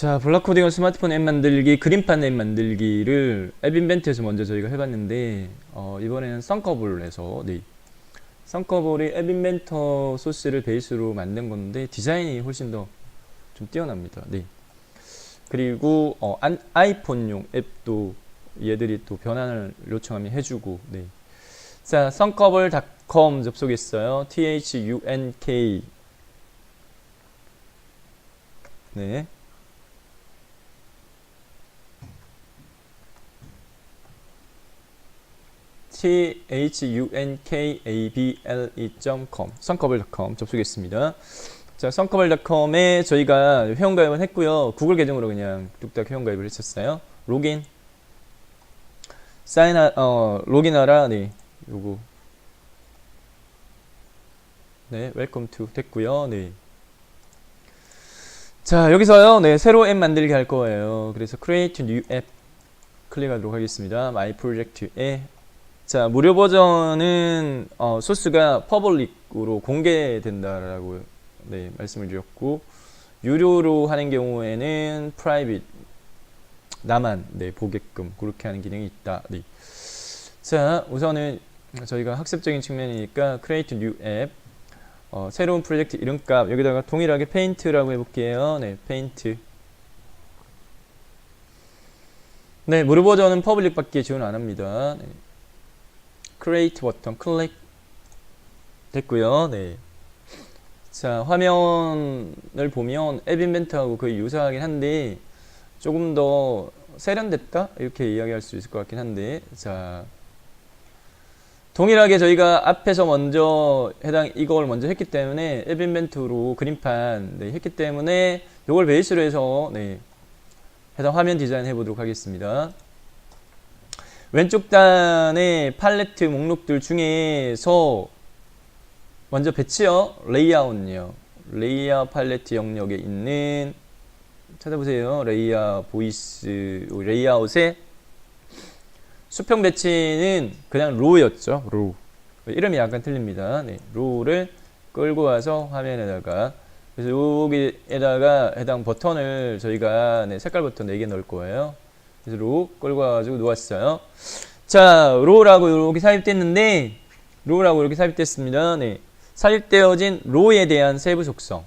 자, 블락코딩은 스마트폰 앱 만들기, 그림판 앱 만들기를 앱 인벤트에서 먼저 저희가 해봤는데 어, 이번에는 썬커블에서 네. 썬커블이 앱 인벤터 소스를 베이스로 만든 건데 디자인이 훨씬 더 좀 뛰어납니다. 네. 그리고 어, 안, 아이폰용 앱도 얘들이 또 변환을 요청하면 해주고 네. 자, 썬커블.com 접속했어요. T-H-U-N-K 네. T h u n k a b l e.com 썬커블.com 접속했습니다. 자, 썬커블.com에 저희가 회원가입을 했고요. 구글 계정으로 그냥 뚝딱 회원가입을 했었어요. 로긴 사인 어 로gin하라 네. 요거 네, 웰컴 투 됐고요. 네. 자, 여기서요. 네, 새로 앱 만들기 할 거예요. 그래서 create new 클릭하도록 하겠습니다. my project에 자, 무료 버전은 어, 소스가 퍼블릭으로 공개된다라고 네, 말씀을 드렸고 유료로 하는 경우에는 프라이빗 나만 네, 보게끔 그렇게 하는 기능이 있다. 네. 자, 우선은 저희가 학습적인 측면이니까 create new app 어, 새로운 프로젝트 이름값 여기다가 동일하게 페인트라고 해볼게요. 네, 페인트. 네, 무료 버전은 퍼블릭밖에 지원 안 합니다. 네. Create 버튼 클릭 됐고요. 네. 자, 화면을 보면 앱 인벤트하고 거의 유사하긴 한데 조금 더 세련됐다 이렇게 이야기할 수 있을 것 같긴 한데 자 동일하게 저희가 앞에서 먼저 해당 이걸 먼저 했기 때문에 앱 인벤트로 그림판 네, 했기 때문에 이걸 베이스로 해서 네, 해당 화면 디자인 해보도록 하겠습니다. 왼쪽 단의 팔레트 목록들 중에서 먼저 배치요. 레이아웃요. 레이아웃 팔레트 영역에 있는 찾아보세요. 레이아웃 보이스 레이아웃의 수평 배치는 그냥 로우였죠. 로우. 이름이 약간 틀립니다. 네, 로우를 끌고 와서 화면에다가 그래서 여기에다가 해당 버튼을 저희가 네, 색깔 버튼 4개 넣을 거예요 로우 끌고 와가지고 놓았어요 자 로우라고 이렇게 삽입됐는데 로우라고 이렇게 삽입됐습니다 네. 삽입되어진 로에 대한 세부 속성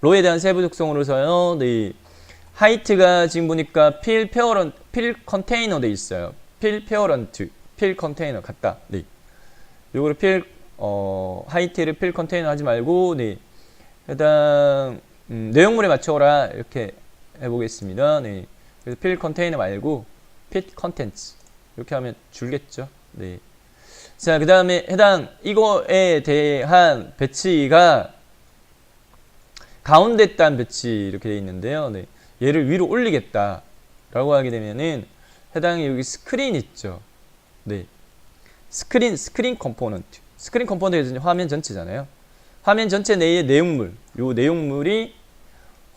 로에 대한 세부 속성으로서요 네. 하이트가 지금 보니까 필 페어런 필 컨테이너 돼 있어요. 필 페어런트 필 컨테이너 같다. 네. 요거를 필 어, 하이트를 필 컨테이너 하지 말고 네. 해당 음, 내용물에 맞춰라 이렇게 해보겠습니다. 네. 그래서 필 컨테이너 말고 필 컨텐츠 이렇게 하면 줄겠죠. 네. 자, 그 다음에 해당 이거에 대한 배치가 가운데 단 배치 이렇게 돼 있는데요. 네. 얘를 위로 올리겠다 라고 하게 되면은 해당에 여기 스크린 있죠 네 스크린 스크린 컴포넌트 스크린 컴포넌트는 화면 전체잖아요 화면 전체 내의 내용물 요 내용물이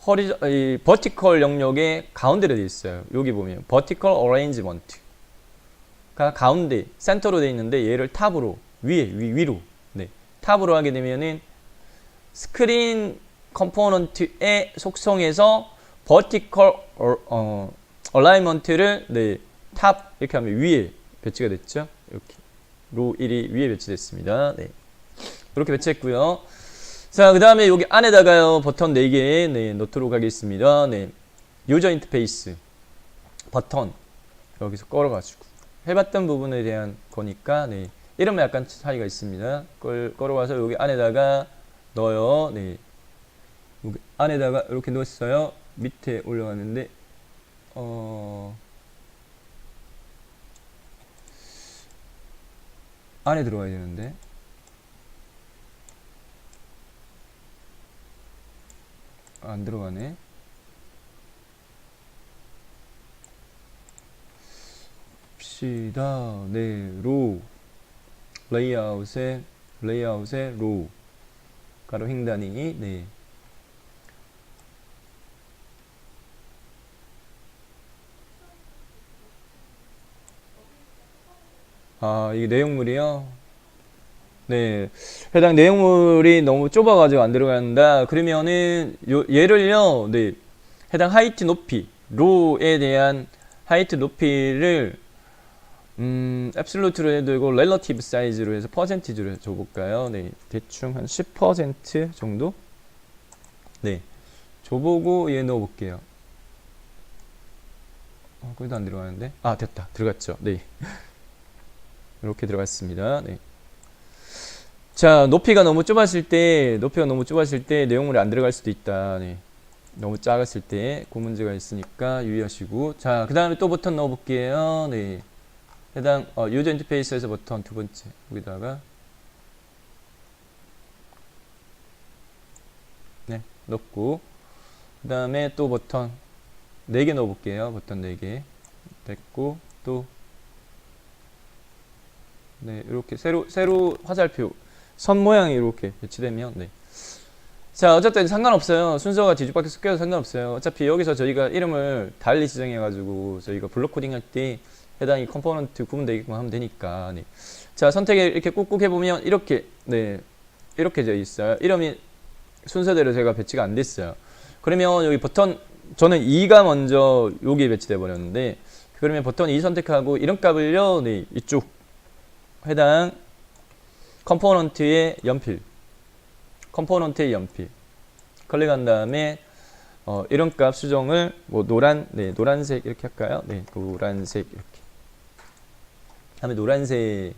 허리 이 버티컬 영역의 가운데로 되어 있어요 여기 보면 버티컬 어레인지먼트가 가운데 센터로 되어 있는데 얘를 탑으로 위에 위, 위로 네 탑으로 하게 되면은 스크린 컴포넌트의 속성에서 버티컬 어, 어, 얼라이먼트를 네, 탑 이렇게 하면 위에 배치가 됐죠. 이렇게 로 1이 위에 배치됐습니다. 네. 이렇게 배치했고요. 자, 그 다음에 여기 안에다가요 버튼 4개 네, 넣도록 하겠습니다. 네. 유저 인터페이스 버튼 여기서 걸어가지고 해봤던 부분에 대한 거니까 네. 이름은 약간 차이가 있습니다. 걸, 걸어와서 여기 안에다가 넣어요. 네. 여기 안에다가 이렇게 넣었어요. 밑에 올려갔는데 어 안에 들어가야 되는데 안 들어가네. 봅시다 네 로. 레이아웃에 레이아웃에 로. 가로 횡단이 네. 아, 이게 내용물이요? 네, 해당 내용물이 너무 좁아가지고 안 들어간다. 그러면은 요, 얘를요, 네, 해당 하이트 높이, 로에 대한 하이트 높이를 음, 앱솔루트로 해도 되고 렐러티브 사이즈로 해서 퍼센티지로 줘볼까요? 네, 대충 한 10% 정도? 네, 줘보고 얘 넣어볼게요. 어, 거기도 안 들어가는데? 아, 됐다. 들어갔죠. 네. 이렇게 들어갔습니다. 네. 자, 높이가 너무 좁았을 때, 높이가 너무 좁았을 때 내용물이 안 들어갈 수도 있다. 네. 너무 작았을 때 그 문제가 있으니까 유의하시고. 자, 그 다음에 또 버튼 넣어볼게요. 네. 해당 어, 유저 인터페이스에서 버튼 두 번째 여기다가 네 넣고 그 다음에 또 버튼 4개 넣어볼게요 버튼 4개 됐고 또 네, 이렇게 새로 새로 화살표 선 모양이 이렇게 배치되면 네. 자, 어쨌든 상관없어요. 순서가 뒤죽박죽 섞여도 상관없어요. 어차피 여기서 저희가 이름을 달리 지정해 가지고 저희가 블록 코딩 할 때 해당 이 컴포넌트 구분되게끔 하면 되니까. 네. 자, 선택을 이렇게 꾹꾹 해보면 이렇게 네 이렇게 되어 있어요. 이름이 순서대로 제가 배치가 안 됐어요. 그러면 여기 버튼 저는 2가 먼저 여기에 배치돼 버렸는데 그러면 버튼 2 선택하고 이런 값을요. 네, 이쪽 해당 컴포넌트의 연필. 컴포넌트의 연필. 클릭한 다음에 어, 이런 값 수정을 뭐 노란 네 노란색 이렇게 할까요? 네 노란색 이렇게. 다음에 노란색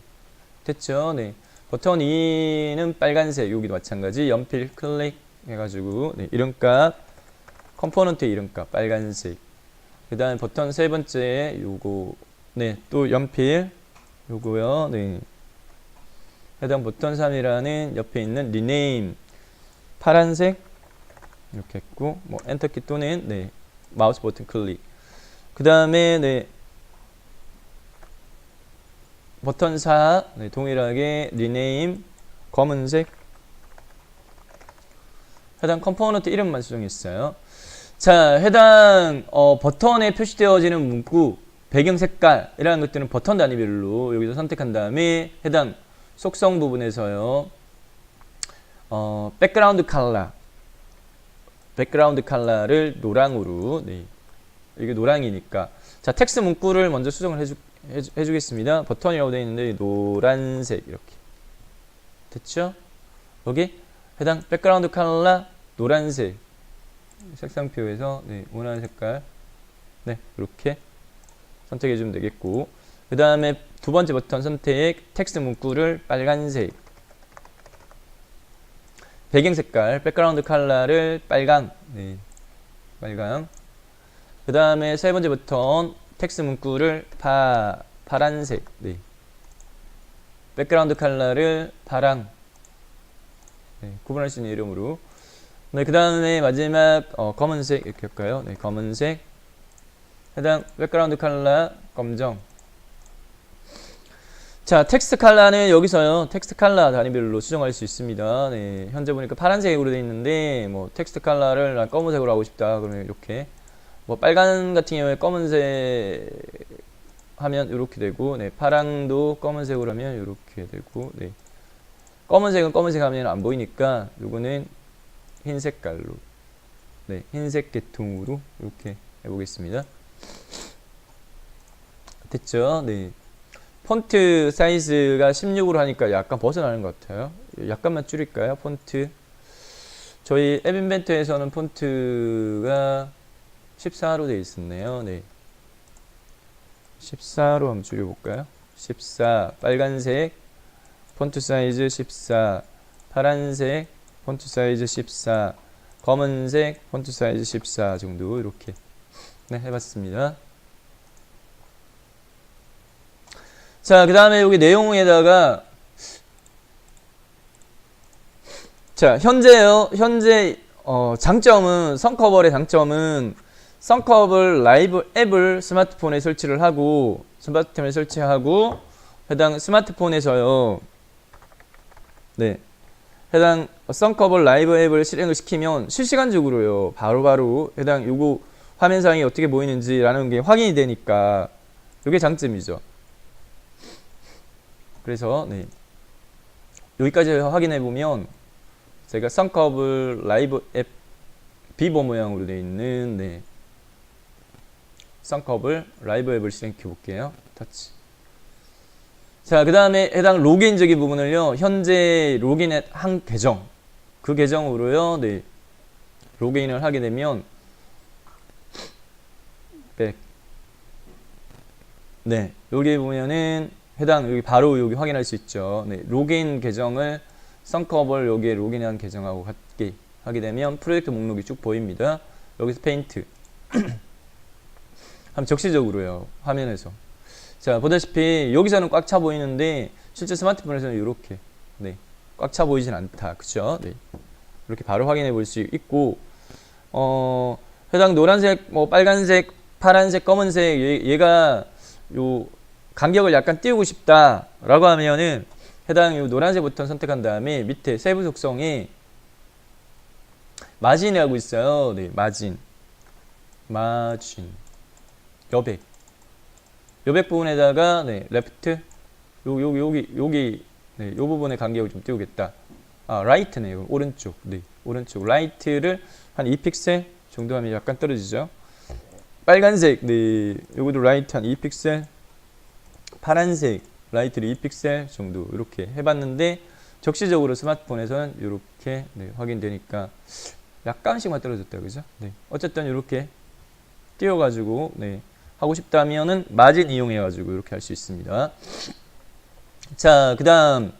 됐죠? 네. 버튼 2는 빨간색 여기도 마찬가지. 연필 클릭 해가지고 네, 이름값. 컴포넌트 이름값 빨간색. 그 다음에 버튼 세 번째 요거. 네또 연필. 요거요. 네 해당 버튼 3이라는 옆에 있는 리네임. 파란색? 이렇게 했고 뭐 엔터키 또는 네 마우스 버튼 클릭. 그 다음에 네 버튼 4 네, 동일하게 리네임 검은색. 해당 컴포넌트 이름만 수정했어요. 자 해당 어, 버튼에 표시되어지는 문구 배경 색깔이라는 것들은 버튼 단위별로 여기서 선택한 다음에 해당 속성 부분에서요. 어, 백그라운드 컬러 백그라운드 컬러를 노랑으로 네. 이게 노랑이니까. 자 텍스트 문구를 먼저 수정을 해주, 해주, 해주 겠습니다. 버튼이라고 되어 있는데 노란색 이렇게. 됐죠? 여기 해당 백그라운드 컬러 노란색. 색상표에서 네, 원하는 색깔. 네 이렇게 선택해 주면 되겠고 그 다음에 두 번째 버튼 선택 텍스트 문구를 빨간색. 배경 색깔 백그라운드 컬러를 빨강. 네, 빨강. 그 다음에 세 번째 버튼 텍스트 문구를 파, 파란색. 네. 백그라운드 컬러를 파랑. 네, 구분할 수 있는 이름으로. 네, 그 다음에 마지막 어, 검은색 이렇게 할까요? 네, 검은색. 해당 백그라운드 컬러 검정 자, 텍스트 컬러는 여기서요. 텍스트 컬러 단위별로 수정할 수 있습니다. 네, 현재 보니까 파란색으로 되어 있는데 뭐 텍스트 컬러를 난 검은색으로 하고 싶다. 그러면 이렇게 뭐 빨간 같은 경우에 검은색 하면 이렇게 되고 네, 파랑도 검은색으로 하면 이렇게 되고 네. 검은색은 검은색 하면 안 보이니까 요거는 흰 색깔로 네, 흰색 계통으로 이렇게 해 보겠습니다. 됐죠? 네. 폰트 사이즈가 16으로 하니까 약간 벗어나는 것 같아요. 약간만 줄일까요? 폰트. 저희 앱 인벤트에서는 폰트가 14로 되어 있었네요. 네. 14로 한번 줄여볼까요? 14. 빨간색. 폰트 사이즈 14. 파란색. 폰트 사이즈 14. 검은색. 폰트 사이즈 14 정도 이렇게 네, 해봤습니다. 자, 그 다음에 여기 내용에다가 자, 현재요. 현재 어, 장점은 선커버의 장점은 선커버 라이브 앱을 스마트폰에 설치를 하고 스마트폰에 설치하고 해당 스마트폰에서요. 네. 해당 선커버 라이브 앱을 실행을 시키면 실시간적으로요. 바로 바로 해당 요거 화면상이 어떻게 보이는지라는 게 확인이 되니까 이게 장점이죠. 그래서 네. 여기까지 확인해 보면 제가 썬컵을 라이브 앱 비버 모양으로 되어 있는 네. 썬컵을 라이브 앱을 실행해 볼게요. 터치. 자, 그 다음에 해당 로그인적인 부분을요, 현재 로그인한 계정, 그 계정으로요, 네, 로그인을 하게 되면, 백. 네, 여기 보면은 해당, 여기 바로 여기 확인할 수 있죠. 네, 로그인 계정을 썬커버를 여기에 로그인한 계정하고 같게 하게 되면 프로젝트 목록이 쭉 보입니다. 여기서 페인트. 한번 적시적으로요, 화면에서. 자, 보다시피 여기서는 꽉 차 보이는데 실제 스마트폰에서는 이렇게 네, 꽉 차 보이진 않다. 그쵸? 네. 이렇게 바로 확인해 볼 수 있고 어, 해당 노란색, 뭐 빨간색, 파란색, 검은색 얘, 얘가 요 간격을 약간 띄우고 싶다라고 하면은 해당 요 노란색 버튼 선택한 다음에 밑에 세부 속성에 마진이라고 있어요. 네, 마진. 마진. 여백. 여백 부분에다가 네, 레프트 요 여기 여기 여기 네, 요 부분의 간격을 좀 띄우겠다. 아, 라이트네요. 오른쪽. 네. 오른쪽 라이트를 한 2픽셀 정도 하면 약간 떨어지죠. 빨간색. 네. 요것도 라이트 한 2픽셀. 파란색 라이트를 2픽셀 정도 이렇게 해 봤는데 적시적으로 스마트폰에서는 이렇게 네, 확인되니까 약간씩만 떨어졌다. 그죠? 네. 어쨌든 이렇게 띄워 가지고 네. 하고 싶다면은 마진 이용해 가지고 이렇게 할 수 있습니다. 자, 그다음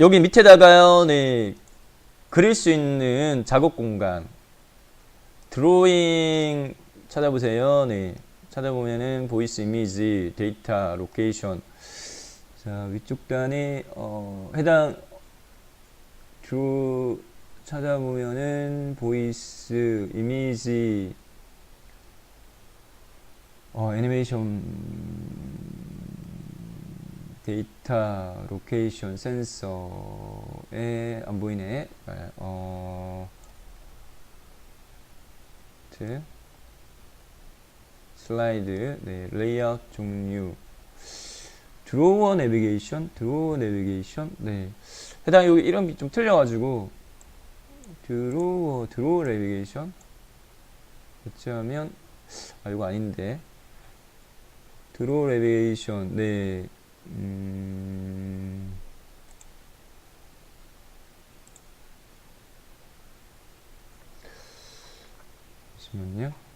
여기 밑에다가요. 네. 그릴 수 있는 작업 공간 드로잉 찾아보세요. 네. 찾아보면은 보이스 이미지, 데이터, 로케이션. 자, 위쪽 단에 어, 해당 주 찾아보면은 보이스 이미지 어, 애니메이션 데이터 로케이션 센서에 안 보이네. 네, 어, 트 슬라이드 네, 레이아웃 종류. 드로워 내비게이션? 드로워 내비게이션? 네. 해당 여기 이름이 좀 틀려가지고. 드로워 드로워 내비게이션? 어찌하면 아 이거 아닌데. 드로우 레비에이션 네. 음... 잠시만요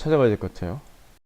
찾아봐야 될 것 같아요